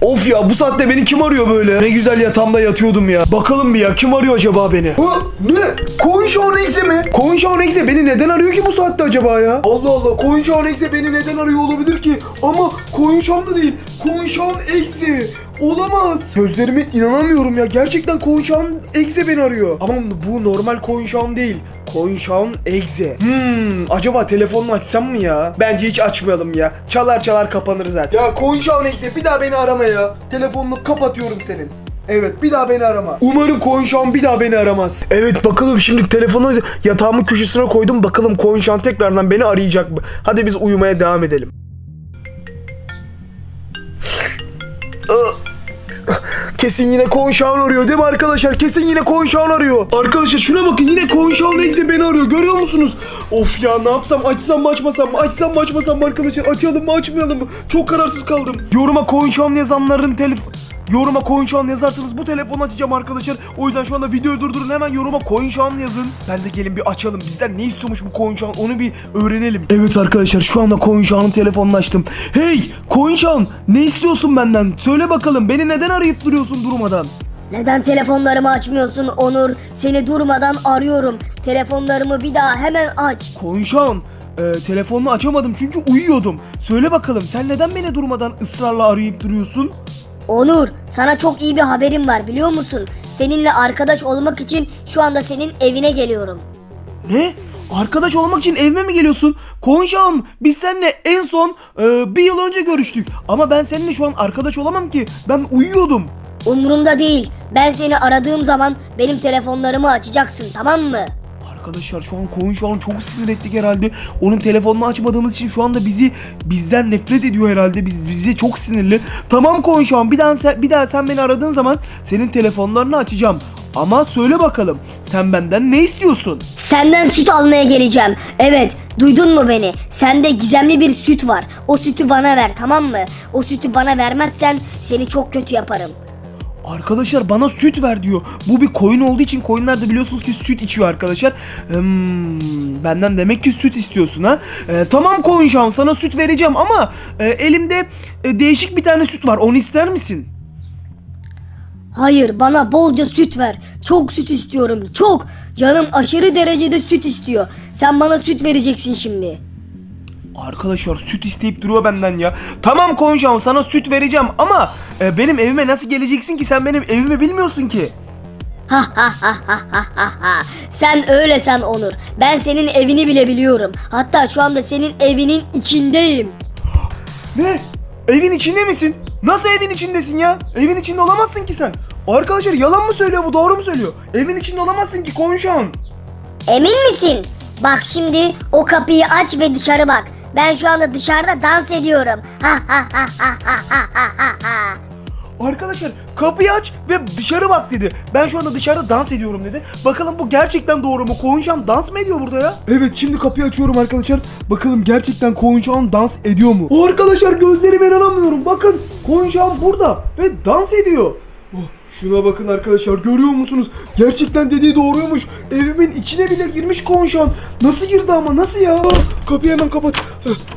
Of ya bu saatte beni kim arıyor böyle? Ne güzel yatağımda yatıyordum ya. Bakalım bir ya kim arıyor acaba beni? Ha, ne? Coin Show Nex'e mi? Coin Show Nex'e beni neden arıyor ki bu saatte acaba ya? Allah Allah Coin Show Nex'e beni neden arıyor olabilir ki? Ama Coin Show'da değil. Coin Show Exe. Olamaz. Gözlerime inanamıyorum ya. Gerçekten Coin Show Exe beni arıyor. Ama bu normal Coin Show değil. Coin Show Exe. Hmm, acaba telefonunu açsam mı ya? Bence hiç açmayalım ya. Çalar çalar kapanır zaten. Ya Coin Show Exe bir daha beni arama ya. Telefonunu kapatıyorum senin. Evet bir daha beni arama. Umarım Coin Show bir daha beni aramaz. Evet bakalım şimdi telefonu yatağımın köşesine koydum. Bakalım Coin Show tekrardan beni arayacak mı? Hadi biz uyumaya devam edelim. Kesin yine Konşan arıyor değil mi arkadaşlar? Kesin yine Konşan arıyor. Arkadaşlar şuna bakın yine Konşan Exe beni arıyor. Görüyor musunuz? Of ya ne yapsam? Açsam mı açmasam mı? Açsam mı açmasam mı arkadaşlar? Açalım mı açmayalım mı? Çok kararsız kaldım. Yoruma Konşan yazanların telefon... Yoruma coin şu an yazarsanız bu telefonu açacağım arkadaşlar. O yüzden şu anda videoyu durdurun hemen yoruma coin şu an yazın. Ben de gelin bir açalım. Bizden ne istiyormuş bu coin şu an onu bir öğrenelim. Evet arkadaşlar şu anda coin şu anın telefonunu açtım. Hey coin şu an ne istiyorsun benden? Söyle bakalım beni neden arayıp duruyorsun durmadan? Neden telefonlarımı açmıyorsun Onur? Seni durmadan arıyorum. Telefonlarımı bir daha hemen aç. Coin şu an e, telefonunu açamadım çünkü uyuyordum. Söyle bakalım sen neden beni durmadan ısrarla arayıp duruyorsun? Onur, sana çok iyi bir haberim var biliyor musun? Seninle arkadaş olmak için şu anda senin evine geliyorum. Ne? Arkadaş olmak için evime mi geliyorsun? Konşağım biz seninle en son e, bir yıl önce görüştük. Ama ben seninle şu an arkadaş olamam ki. Ben uyuyordum. Umurumda değil. Ben seni aradığım zaman benim telefonlarımı açacaksın tamam mı? Arkadaşlar şu an Koyun şu an çok sinir ettik herhalde. Onun telefonunu açmadığımız için şu anda bizi bizden nefret ediyor herhalde. Biz bize çok sinirli. Tamam Koyun şu an bir daha sen, bir daha sen beni aradığın zaman senin telefonlarını açacağım. Ama söyle bakalım sen benden ne istiyorsun? Senden süt almaya geleceğim. Evet, duydun mu beni? Sende gizemli bir süt var. O sütü bana ver tamam mı? O sütü bana vermezsen seni çok kötü yaparım. Arkadaşlar bana süt ver diyor. Bu bir koyun olduğu için koyunlar da biliyorsunuz ki süt içiyor arkadaşlar. Hmm, benden demek ki süt istiyorsun ha. Ee, tamam koyun şu an sana süt vereceğim ama e, elimde e, değişik bir tane süt var. Onu ister misin? Hayır bana bolca süt ver. Çok süt istiyorum. Çok. Canım aşırı derecede süt istiyor. Sen bana süt vereceksin şimdi. Arkadaşlar süt isteyip duruyor benden ya. Tamam an sana süt vereceğim ama e, benim evime nasıl geleceksin ki sen benim evimi bilmiyorsun ki. Sen öyle sen Onur. Ben senin evini bile biliyorum. Hatta şu anda senin evinin içindeyim. Ne? Evin içinde misin? Nasıl evin içindesin ya? Evin içinde olamazsın ki sen. Arkadaşlar yalan mı söylüyor bu doğru mu söylüyor? Evin içinde olamazsın ki koyun şu an. Emin misin? Bak şimdi o kapıyı aç ve dışarı bak. Ben şu anda dışarıda dans ediyorum. Arkadaşlar kapıyı aç ve dışarı bak dedi. Ben şu anda dışarıda dans ediyorum dedi. Bakalım bu gerçekten doğru mu? Koğunşan dans mı ediyor burada ya? Evet şimdi kapıyı açıyorum arkadaşlar. Bakalım gerçekten Koğunşan dans ediyor mu? O arkadaşlar gözlerime inanamıyorum. Bakın Koğunşan burada ve dans ediyor. Oh, şuna bakın arkadaşlar görüyor musunuz? Gerçekten dediği doğruymuş. Evimin içine bile girmiş Koğunşan. Nasıl girdi ama nasıl ya? Oh, kapıyı hemen kapat.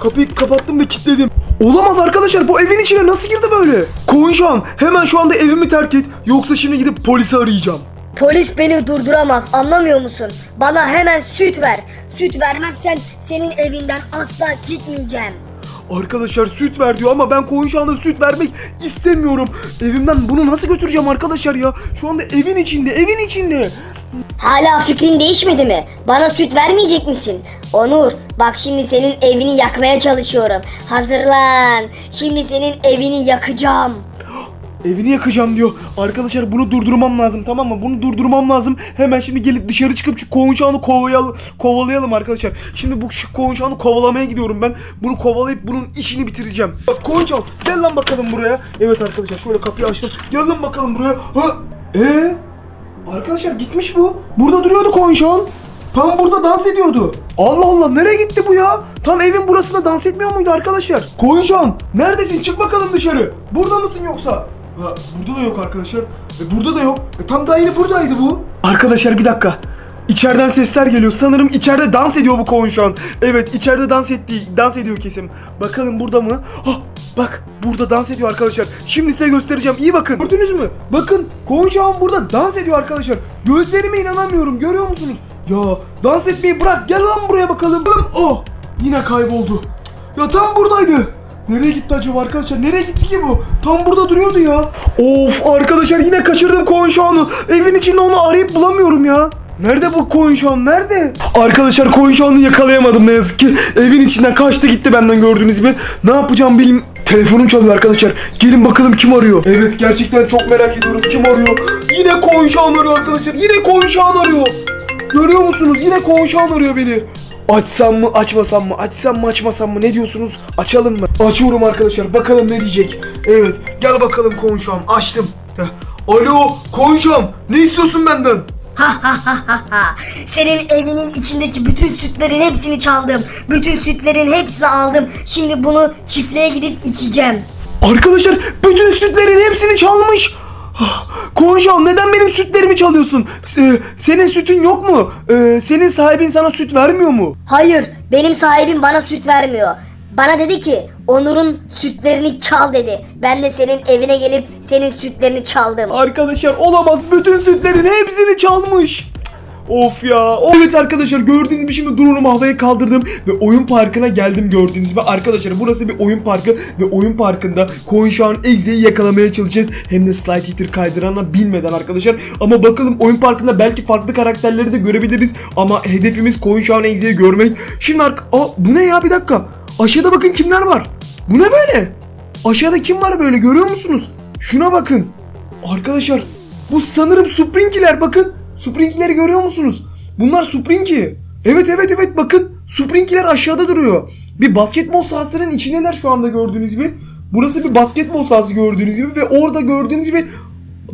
Kapıyı kapattım ve kilitledim. Olamaz arkadaşlar bu evin içine nasıl girdi böyle? Koyunşan hemen şu anda evimi terk et. Yoksa şimdi gidip polisi arayacağım. Polis beni durduramaz anlamıyor musun? Bana hemen süt ver. Süt vermezsen senin evinden asla gitmeyeceğim. Arkadaşlar süt ver diyor ama ben Koyunşan'a süt vermek istemiyorum. Evimden bunu nasıl götüreceğim arkadaşlar ya? Şu anda evin içinde, evin içinde. Hala fikrin değişmedi mi? Bana süt vermeyecek misin? Onur, bak şimdi senin evini yakmaya çalışıyorum. Hazırlan. Şimdi senin evini yakacağım. Evini yakacağım diyor. Arkadaşlar bunu durdurmam lazım tamam mı? Bunu durdurmam lazım. Hemen şimdi gelip dışarı çıkıp şu Koyunşan'ı kovalayalım, kovalayalım arkadaşlar. Şimdi bu şu kovalamaya gidiyorum ben. Bunu kovalayıp bunun işini bitireceğim. Bak Koyunşan gel lan bakalım buraya. Evet arkadaşlar şöyle kapıyı açtım. Gel lan bakalım buraya. Ha? Ee? Arkadaşlar gitmiş bu. Burada duruyordu Koyunşan. Tam burada dans ediyordu. Allah Allah nereye gitti bu ya? Tam evin burasında dans etmiyor muydu arkadaşlar? Koyunşan neredesin? Çık bakalım dışarı. Burada mısın yoksa? Ha, burada da yok arkadaşlar. E, burada da yok. E, tam da yine buradaydı bu. Arkadaşlar bir dakika. İçeriden sesler geliyor. Sanırım içeride dans ediyor bu koyun şu an. Evet içeride dans ettiği, dans ediyor kesim. Bakalım burada mı? Ah bak burada dans ediyor arkadaşlar. Şimdi size göstereceğim. İyi bakın. Gördünüz mü? Bakın koyun şu an burada dans ediyor arkadaşlar. Gözlerime inanamıyorum. Görüyor musunuz? Ya dans etmeyi bırak. Gel lan buraya bakalım. Oh yine kayboldu. Ya tam buradaydı. Nereye gitti acaba arkadaşlar? Nereye gitti ki bu? Tam burada duruyordu ya. Of arkadaşlar yine kaçırdım koyun şu anı. Evin içinde onu arayıp bulamıyorum ya. Nerede bu koyun şu an? Nerede? Arkadaşlar koyun şu anı yakalayamadım ne yazık ki. Evin içinden kaçtı gitti benden gördüğünüz gibi. Ne yapacağım bilmiyorum. Telefonum çalıyor arkadaşlar. Gelin bakalım kim arıyor. Evet gerçekten çok merak ediyorum kim arıyor. Yine koyun şu an arıyor arkadaşlar. Yine koyun şu an arıyor. Görüyor musunuz? Yine Koğuşan arıyor beni. Açsam mı açmasam mı? Açsam mı açmasam mı? Ne diyorsunuz? Açalım mı? Açıyorum arkadaşlar. Bakalım ne diyecek. Evet. Gel bakalım Koğuşan. Açtım. Heh. Alo Koğuşan. Ne istiyorsun benden? Senin evinin içindeki bütün sütlerin hepsini çaldım. Bütün sütlerin hepsini aldım. Şimdi bunu çiftliğe gidip içeceğim. Arkadaşlar bütün sütlerin hepsini çalmış. Koğuşan neden benim sütlerimi çalıyorsun? Se- senin sütün yok mu? Ee, senin sahibin sana süt vermiyor mu? Hayır, benim sahibim bana süt vermiyor. Bana dedi ki Onur'un sütlerini çal dedi. Ben de senin evine gelip senin sütlerini çaldım. Arkadaşlar olamaz. Bütün sütlerin hepsini çalmış. Of ya. Evet arkadaşlar gördüğünüz gibi şimdi drone'umu havaya kaldırdım ve oyun parkına geldim gördüğünüz gibi. Arkadaşlar burası bir oyun parkı ve oyun parkında Coinşan Exe'yi yakalamaya çalışacağız. Hem de Slide Hitter kaydırana bilmeden arkadaşlar. Ama bakalım oyun parkında belki farklı karakterleri de görebiliriz. Ama hedefimiz Coinşan Exe'yi görmek. Şimdi ark... Aa bu ne ya bir dakika. Aşağıda bakın kimler var. Bu ne böyle? Aşağıda kim var böyle görüyor musunuz? Şuna bakın. Arkadaşlar bu sanırım Sprinkiler bakın. Sprinkileri görüyor musunuz? Bunlar Sprinki. Evet evet evet bakın. Sprinkiler aşağıda duruyor. Bir basketbol sahasının içindeler şu anda gördüğünüz gibi. Burası bir basketbol sahası gördüğünüz gibi ve orada gördüğünüz gibi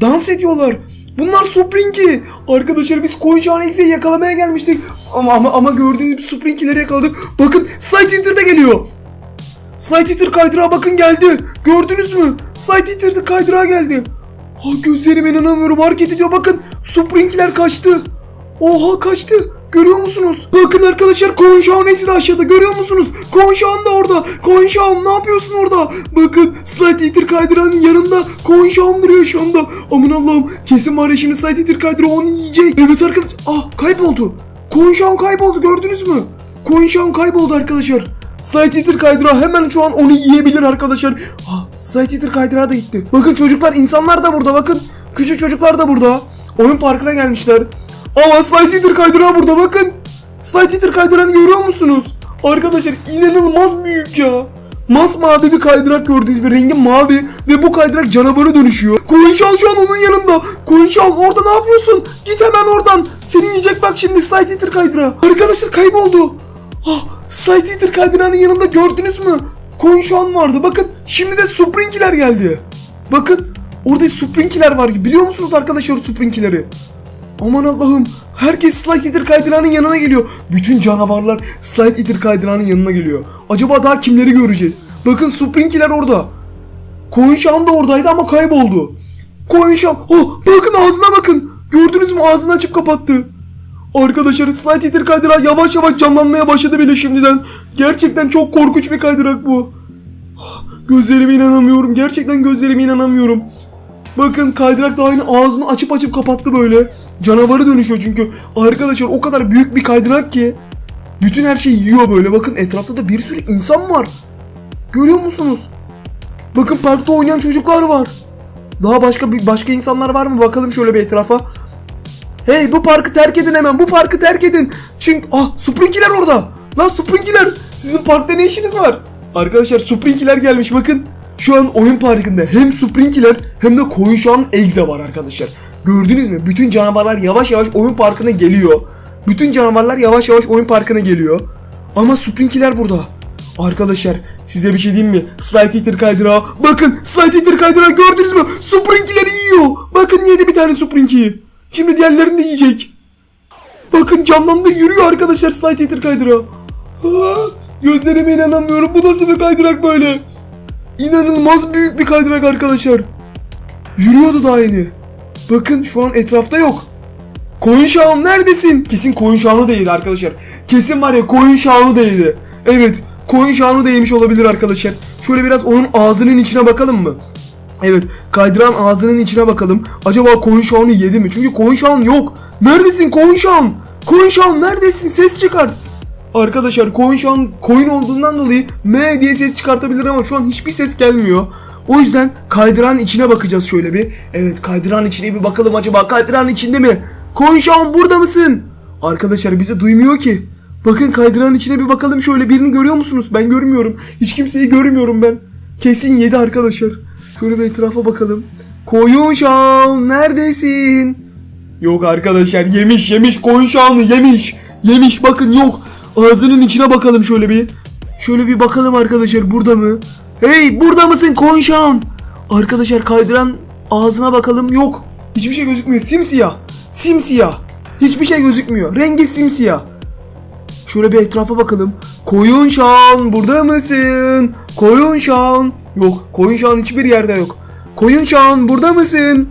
dans ediyorlar. Bunlar Sprinki. Arkadaşlar biz Koyuncan X'e yakalamaya gelmiştik. Ama ama ama gördüğünüz gibi Sprinkileri yakaladık. Bakın Slide Hitter de geliyor. Slide Hitter kaydırağa bakın geldi. Gördünüz mü? Slide Hitter kaydırağa geldi. Ha gözlerime inanamıyorum hareket ediyor bakın. Springler kaçtı. Oha kaçtı. Görüyor musunuz? Bakın arkadaşlar Konşağın eksi de aşağıda görüyor musunuz? Konşağın da orada. Konşağın ne yapıyorsun orada? Bakın Slide Eater kaydıranın yanında Konşağın duruyor şu anda. Aman Allah'ım kesin var ya şimdi Slide Eater kaydırağı onu yiyecek. Evet arkadaşlar. Ah kayboldu. Konşağın kayboldu gördünüz mü? Konşağın kayboldu arkadaşlar. Slide Eater kaydırağı hemen şu an onu yiyebilir arkadaşlar. Ah, Slide Eater kaydırağı da gitti. Bakın çocuklar insanlar da burada bakın. Küçük çocuklar da burada. Oyun parkına gelmişler. Ama Slide Eater kaydırağı burada bakın. Slide Eater kaydırağını görüyor musunuz? Arkadaşlar inanılmaz büyük ya. Masmavi bir kaydırak gördüğünüz bir rengi mavi ve bu kaydırak canavara dönüşüyor. Koyunşal şu an onun yanında. Koyunşal orada ne yapıyorsun? Git hemen oradan. Seni yiyecek bak şimdi Slide Eater kaydırağı. Arkadaşlar kayboldu. Ah, Slide Eater kaydırağının yanında gördünüz mü? Koyunşal vardı. Bakın şimdi de Sprinkiler geldi. Bakın orada Sprinkiler var. Biliyor musunuz arkadaşlar Sprinkileri? Aman Allah'ım. Herkes Slide Eater kaydırağının yanına geliyor. Bütün canavarlar Slide Eater kaydırağının yanına geliyor. Acaba daha kimleri göreceğiz? Bakın Sprinkiler orada. Koyunşam da oradaydı ama kayboldu. Koyunşam. Oh bakın ağzına bakın. Gördünüz mü ağzını açıp kapattı. Arkadaşlar Slide Eater kaydırağı yavaş yavaş canlanmaya başladı bile şimdiden. Gerçekten çok korkunç bir kaydırak bu. Ah, Gözlerime inanamıyorum. Gerçekten gözlerime inanamıyorum. Bakın kaydırak da aynı ağzını açıp açıp kapattı böyle. Canavarı dönüşüyor çünkü. Arkadaşlar o kadar büyük bir kaydırak ki. Bütün her şeyi yiyor böyle. Bakın etrafta da bir sürü insan var. Görüyor musunuz? Bakın parkta oynayan çocuklar var. Daha başka başka insanlar var mı? Bakalım şöyle bir etrafa. Hey bu parkı terk edin hemen. Bu parkı terk edin. Çünkü ah Sprinkiler orada. Lan Sprinkiler sizin parkta ne işiniz var? Arkadaşlar Sprinkiler gelmiş bakın. Şu an oyun parkında hem Sprinkiler hem de Koyunşan Egze var arkadaşlar. Gördünüz mü? Bütün canavarlar yavaş yavaş oyun parkına geliyor. Bütün canavarlar yavaş yavaş oyun parkına geliyor. Ama Sprinkiler burada. Arkadaşlar size bir şey diyeyim mi? Slide Eater kaydırağı. Bakın Slide Eater kaydırağı gördünüz mü? Sprinkileri yiyor. Bakın yedi bir tane Sprinki'yi. Şimdi diğerlerini de yiyecek. Bakın canlandı yürüyor arkadaşlar Slide Eater kaydırağı. Aa, gözlerime inanamıyorum. Bu nasıl bir kaydırak böyle? İnanılmaz büyük bir kaydırak arkadaşlar. Yürüyordu daha yeni. Bakın şu an etrafta yok. Koyun Şahım neredesin? Kesin Koyun Şahını yedi arkadaşlar. Kesin var ya Koyun Şahını yedi. Evet Koyun Şahını da yemiş olabilir arkadaşlar. Şöyle biraz onun ağzının içine bakalım mı? Evet kaydıran ağzının içine bakalım. Acaba Koyun Şahını yedi mi? Çünkü Koyun Şahın yok. Neredesin Koyun Şahım? Koyun Şahım neredesin? Ses çıkart. Arkadaşlar koyun şu an koyun olduğundan dolayı M diye ses çıkartabilir ama şu an hiçbir ses gelmiyor. O yüzden kaydıran içine bakacağız şöyle bir. Evet kaydıran içine bir bakalım acaba kaydıran içinde mi? Koyun şu burada mısın? Arkadaşlar bizi duymuyor ki. Bakın kaydıran içine bir bakalım şöyle birini görüyor musunuz? Ben görmüyorum. Hiç kimseyi görmüyorum ben. Kesin yedi arkadaşlar. Şöyle bir etrafa bakalım. Koyun şan neredesin? Yok arkadaşlar yemiş yemiş koyun şanı yemiş. Yemiş bakın yok. Ağzının içine bakalım şöyle bir. Şöyle bir bakalım arkadaşlar burada mı? Hey burada mısın koyun şan? Arkadaşlar kaydıran ağzına bakalım yok. Hiçbir şey gözükmüyor. Simsiyah. Simsiyah. Hiçbir şey gözükmüyor. Rengi simsiyah. Şöyle bir etrafa bakalım. Koyun şan burada mısın? Koyun şan. Yok koyun şan hiçbir yerde yok. Koyun şan burada mısın?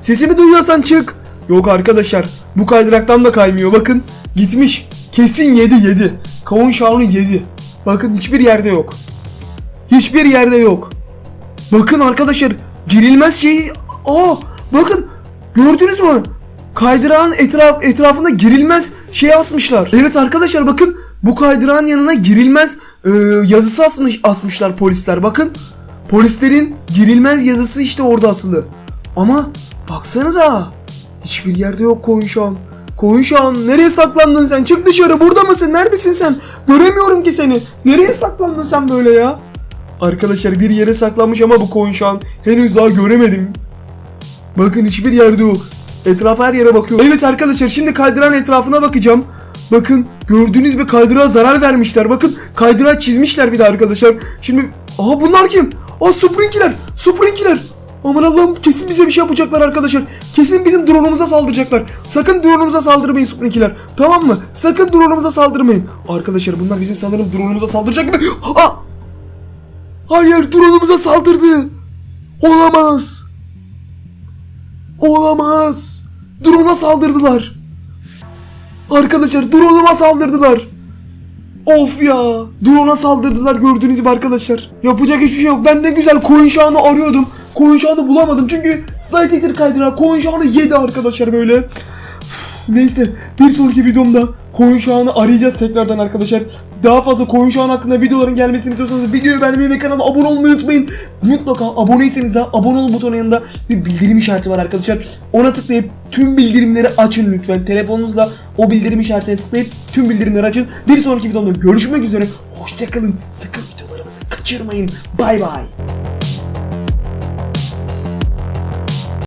Sesimi duyuyorsan çık. Yok arkadaşlar bu kaydıraktan da kaymıyor bakın. Gitmiş. Kesin yedi yedi. Kavun şahını yedi. Bakın hiçbir yerde yok. Hiçbir yerde yok. Bakın arkadaşlar girilmez şey. Aa bakın gördünüz mü? Kaydırağın etraf, etrafında girilmez şey asmışlar. Evet arkadaşlar bakın bu kaydırağın yanına girilmez e, yazısı asmış, asmışlar polisler. Bakın polislerin girilmez yazısı işte orada asılı. Ama baksanıza hiçbir yerde yok koyun şu an. Koyun şu an nereye saklandın sen? Çık dışarı burada mısın? Neredesin sen? Göremiyorum ki seni. Nereye saklandın sen böyle ya? Arkadaşlar bir yere saklanmış ama bu koyun şu an henüz daha göremedim. Bakın hiçbir yerde yok. Etrafa her yere bakıyorum. Evet arkadaşlar şimdi kaydıran etrafına bakacağım. Bakın gördüğünüz gibi kaydırağa zarar vermişler. Bakın kaydırağı çizmişler bir de arkadaşlar. Şimdi aha bunlar kim? Aa Sprinkiler. Sprinkiler. Aman Allah'ım kesin bize bir şey yapacaklar arkadaşlar. Kesin bizim drone'umuza saldıracaklar. Sakın drone'umuza saldırmayın Sprinkiler. Tamam mı? Sakın drone'umuza saldırmayın. Arkadaşlar bunlar bizim sanırım drone'umuza saldıracak gibi. Aa! Hayır drone'umuza saldırdı. Olamaz. Olamaz. Drone'a saldırdılar. Arkadaşlar drone'uma saldırdılar. Of ya. Drone'a saldırdılar gördüğünüz gibi arkadaşlar. Yapacak hiçbir şey yok. Ben ne güzel coin şahını arıyordum. Coin şahını bulamadım. Çünkü slide Eater kaydırağı coin şahını yedi arkadaşlar böyle. Neyse bir sonraki videomda koyun şahını arayacağız tekrardan arkadaşlar. Daha fazla koyun şahı hakkında videoların gelmesini istiyorsanız videoyu beğenmeyi ve kanala abone olmayı unutmayın. Mutlaka aboneyseniz de abone ol butonunun yanında bir bildirim işareti var arkadaşlar. Ona tıklayıp tüm bildirimleri açın lütfen. Telefonunuzla o bildirim işaretine tıklayıp tüm bildirimleri açın. Bir sonraki videomda görüşmek üzere. Hoşçakalın. Sakın videolarımızı kaçırmayın. Bay bay.